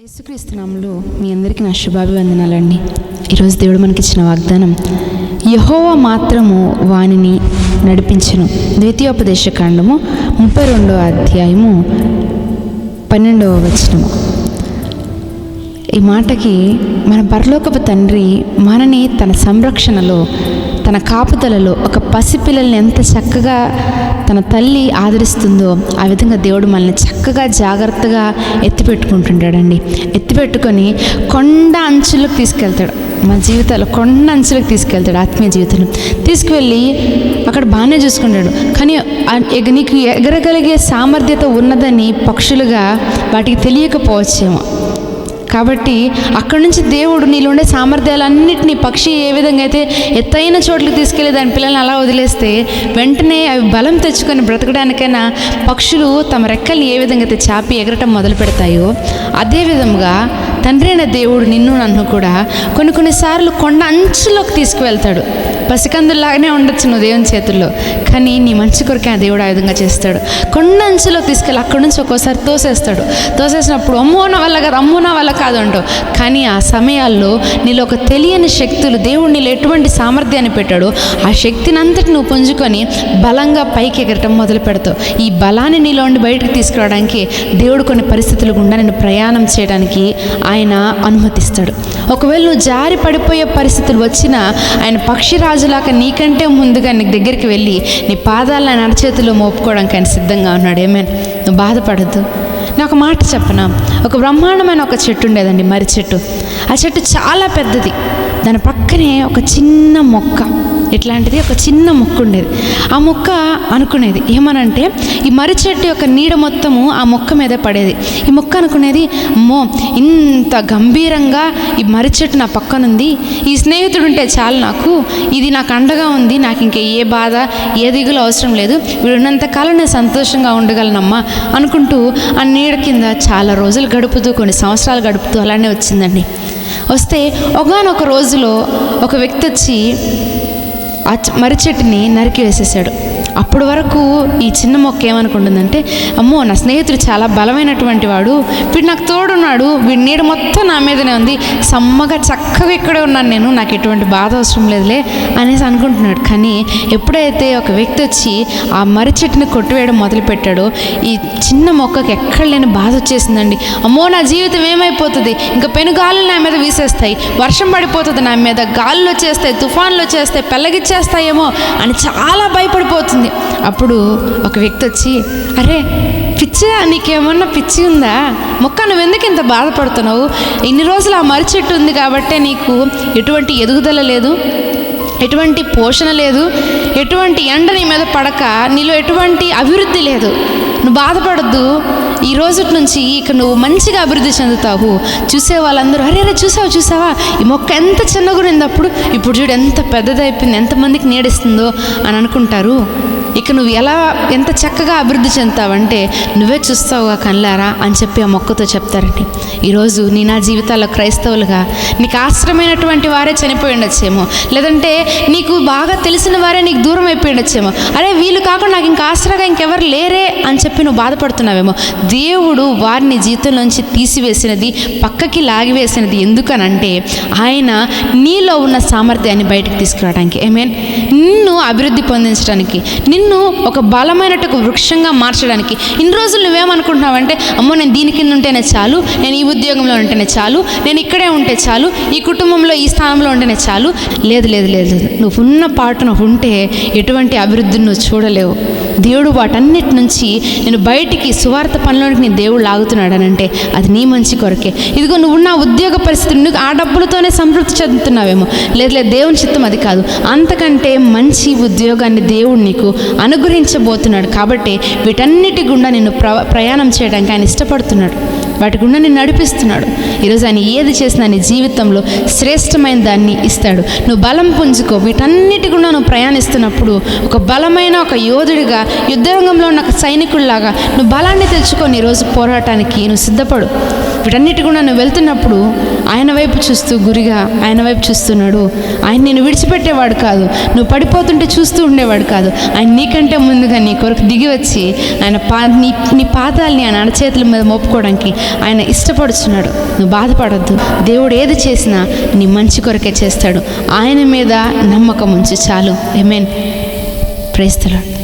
యేసుక్రీస్తునాములు మీ అందరికీ నా శుభాభివందనాలండి. ఈరోజు దేవుడు మనకిచ్చిన వాగ్దానం యహోవా మాత్రము వానిని నడిపించను. ద్వితీయోపదేశ కాండము ముప్పై రెండవ అధ్యాయము పన్నెండవ వచనము. ఈ మాటకి మన పరలోకపు తండ్రి మనని తన సంరక్షణలో తన కాపుదలలో ఒక పసిపిల్లల్ని ఎంత చక్కగా తన తల్లి ఆదరిస్తుందో ఆ విధంగా దేవుడు మనల్ని చక్కగా జాగ్రత్తగా ఎత్తిపెట్టుకుంటుంటాడండి. ఎత్తిపెట్టుకొని కొండ అంచులకు తీసుకెళ్తాడు. మన జీవితాల్లో కొండ అంచులకు తీసుకెళ్తాడు ఆత్మీయ జీవితంలో. తీసుకువెళ్ళి అక్కడ బాగానే చూసుకుంటాడు. కానీ ఎగ- నీకు ఎగరగలిగే సామర్థ్యత ఉన్నదని పక్షులుగా వాటికి తెలియకపోవచ్చేమో. కాబట్టి అక్కడి నుంచి దేవుడు నీలో ఉండే సామర్థ్యాలన్నింటినీ పక్షి ఏ విధంగా అయితే ఎత్తైన చోట్లకి తీసుకెళ్ళి దాని పిల్లల్ని అలా వదిలేస్తే వెంటనే అవి బలం తెచ్చుకొని బ్రతకడానికైనా పక్షులు తమ రెక్కల్ని ఏ విధంగా అయితే చాపి ఎగరటం మొదలు పెడతాయో అదేవిధంగా తండ్రి అయిన దేవుడు నిన్ను నన్ను కూడా కొన్ని కొన్నిసార్లు కొండ అంచులోకి తీసుకువెళ్తాడు. పసికందుల్లాగానే ఉండొచ్చు నువ్వు దేవుని చేతుల్లో కానీ నీ మంచి కొరకే ఆ దేవుడు ఆ విధంగా చేస్తాడు. కొండ అంచులోకి తీసుకెళ్ళి అక్కడి నుంచి ఒక్కోసారి తోసేస్తాడు. తోసేసినప్పుడు అమ్మో నా వల్ల కాదు అమ్మో నా వల్ల కాదు అంటావు కానీ ఆ సమయాల్లో నీలో ఒక తెలియని శక్తులు దేవుడు నీలో ఎటువంటి సామర్థ్యాన్ని పెట్టాడో ఆ శక్తిని అంతటి నువ్వు పుంజుకొని బలంగా పైకి ఎగరటం మొదలు పెడతావు. ఈ బలాన్ని నీలో ఉండి బయటకు తీసుకురావడానికి దేవుడు కొన్ని పరిస్థితులు గుండా నేను ప్రయాణం చేయడానికి ఆయన అనుమతిస్తాడు. ఒకవేళ నువ్వు జారి పడిపోయే పరిస్థితులు వచ్చినా ఆయన పక్షిరాజులాగా నీకంటే ముందుగా నీ దగ్గరికి వెళ్ళి నీ పాదాలను ఆయన అరచేతిలో మోపుకోవడానికి ఆయన సిద్ధంగా ఉన్నాడు. ఏమేన్ నువ్వు బాధపడద్దు. నేను ఒక మాట చెప్పనా? ఒక బ్రహ్మాండమైన ఒక చెట్టు ఉండేదండి మర్రి చెట్టు. ఆ చెట్టు చాలా పెద్దది. దాని పక్కనే ఒక చిన్న మొక్క. ఇట్లాంటిది ఒక చిన్న మొక్క ఉండేది ఆ మొక్క అనుకునేది ఏమనంటే ఈ మర్రి చెట్టు యొక్క నీడ మొత్తము ఆ మొక్క మీద పడేది. ఈ మొక్క అనుకునేది అమ్మో ఇంత గంభీరంగా ఈ మర్రి చెట్టు నా పక్కనుంది. ఈ స్నేహితుడు ఉంటే చాలు నాకు. ఇది నాకు అండగా ఉంది నాకు ఇంకా ఏ బాధ ఏ దిగులు అవసరం లేదు. వీడున్నంత కాలం నేను సంతోషంగా ఉండగలనమ్మా అనుకుంటూ ఆ నీడ కింద చాలా రోజులు గడుపుతూ కొన్ని సంవత్సరాలు గడుపుతూ అలానే వచ్చిందండి. వస్తే ఒకనొక రోజులో ఒక వ్యక్తి వచ్చి ఆ మర్రి చెట్టుని నరికి వేసేసాడు. అప్పటి వరకు ఈ చిన్న మొక్క ఏమనుకుంటుందంటే అమ్మో నా స్నేహితుడు చాలా బలమైనటువంటి వాడు వీడు నాకు తోడున్నాడు వీడి నీడ మొత్తం నా మీదనే ఉంది సమ్మగా చక్కగా ఇక్కడే ఉన్నాను నేను నాకు ఎటువంటి బాధ అవసరం లేదులే అనేసి అనుకుంటున్నాడు. కానీ ఎప్పుడైతే ఒక వ్యక్తి వచ్చి ఆ మర్రి చెట్టుని కొట్టివేయడం మొదలుపెట్టాడో ఈ చిన్న మొక్కకి ఎక్కడ లేని బాధ వచ్చేసిందండి. అమ్మో నా జీవితం ఏమైపోతుంది? ఇంకా పెనుగాలు నా మీద వీసేస్తాయి వర్షం పడిపోతుంది నా మీద గాలులు వచ్చేస్తాయి తుఫాన్లు వచ్చేస్తాయి పెళ్ళగిచ్చేస్తాయేమో అని చాలా భయపడిపోతుంది. అప్పుడు ఒక వ్యక్తి వచ్చి అరే పిచ్చా నీకేమన్నా పిచ్చి ఉందా? మొక్క నువ్వు ఎందుకు ఇంత బాధపడుతున్నావు? ఇన్ని రోజులు ఆ మర్రి చెట్టు ఉంది కాబట్టే నీకు ఎటువంటి ఎదుగుదల లేదు? ఎటువంటి పోషణ లేదు? ఎటువంటి ఎండ నీ మీద పడక? నీలో ఎటువంటి అభివృద్ధి లేదు? నువ్వు బాధపడద్దు. ఈ రోజు నుంచి ఇక నువ్వు మంచిగా అభివృద్ధి చెందుతావు. చూసే వాళ్ళందరూ అరే అరే చూసావు చూసావా? ఈ మొక్క ఎంత చిన్నగా ఉన్నప్పుడు అప్పుడు? ఇప్పుడు చూడు ఎంత పెద్దదైపోయింది ఎంతమందికి నీడిస్తుందో అని అనుకుంటారు. ఇక నువ్వు ఎలా ఎంత చక్కగా అభివృద్ధి చెందుతావంటే నువ్వే చూస్తావుగా కళ్ళారా అని చెప్పి ఆ మొక్కతో చెప్తారండి. ఈరోజు నీ నా జీవితాల్లో క్రైస్తవులుగా నీకు ఆశ్రమైనటువంటి వారే చనిపోయి ఉండొచ్చేమో లేదంటే నీకు బాగా తెలిసిన వారే నీకు దూరం అయిపోయి ఉండొచ్చేమో అరే వీళ్ళు కాకుండా నాకు ఇంకా ఆశ్రగా ఇంకెవరు లేరే అని చెప్పి నువ్వు బాధపడుతున్నావేమో. దేవుడు వారిని జీవితంలోంచి తీసివేసినది పక్కకి లాగివేసినది ఎందుకనంటే ఆయన నీలో ఉన్న సామర్థ్యాన్ని బయటకు తీసుకురావడానికి. ఐ మీన్ నిన్ను అభివృద్ధి పొందించడానికి నిన్ను ఒక బలమైనట్టు వృక్షంగా మార్చడానికి ఇన్ని రోజులు నువ్వేమనుకుంటున్నావంటే అమ్మో నేను దీని కింద ఉంటేనే చాలు నేను ఈ ఉద్యోగంలో ఉంటేనే చాలు నేను ఇక్కడే ఉంటే చాలు ఈ కుటుంబంలో ఈ స్థానంలో ఉంటేనే చాలు లేదు లేదు లేదు లేదు. నువ్వు ఉన్న పాటున ఉంటే ఎటువంటి అభివృద్ధిని నువ్వు చూడలేవు దేవుడు వాటన్నిటి నుంచి నేను బయటికి సువార్త పనిలోనికి నేను దేవుడు లాగుతున్నాడనంటే అది నీ మంచి కొరకే. ఇదిగో నువ్వు నా ఉద్యోగ పరిస్థితి నువ్వు ఆ డబ్బులతోనే సంతృప్తి చెందుతున్నావేమో. లేదు లేదు దేవుని చిత్తం అది కాదు. అంతకంటే మంచి ఉద్యోగాన్ని దేవుడు నీకు అనుగ్రహించబోతున్నాడు. కాబట్టి వీటన్నిటి గుండా నిన్ను ప్ర ప్రయాణం చేయడానికి ఆయన ఇష్టపడుతున్నాడు. వాటి గుండా నేను నడిపిస్తున్నాడు. ఈరోజు ఆయన ఏది చేసినా నీ జీవితంలో శ్రేష్టమైన దాన్ని ఇస్తాడు. నువ్వు బలం పుంజుకో. వీటన్నిటి గుండా నువ్వు ప్రయాణిస్తున్నప్పుడు ఒక బలమైన ఒక యోధుడిగా యుద్ధరంగంలో ఉన్న ఒక సైనికుడిలాగా నువ్వు బలాన్ని తెచ్చుకొని ఈరోజు పోరాటానికి నువ్వు సిద్ధపడు. వీటన్నిటి గుండా నువ్వు వెళ్తున్నప్పుడు ఆయన వైపు చూస్తూ గురిగా ఆయన వైపు చూస్తున్నాడు. ఆయన నేను విడిచిపెట్టేవాడు కాదు. నువ్వు పడిపోతుంటే చూస్తూ ఉండేవాడు కాదు. ఆయన నీకంటే ముందుగా నీ కొరకు దిగి వచ్చి ఆయన పా నీ నీ పాదాలని ఆయన అడచేతుల మీద మోపుకోవడానికి ఆయన ఇష్టపడుచున్నాడు. నువ్వు బాధపడద్దు. దేవుడు ఏది చేసినా నీ మంచి కొరకే చేస్తాడు. ఆయన మీద నమ్మకం ఉంచు చాలు. I mean ప్రేస్తలాడు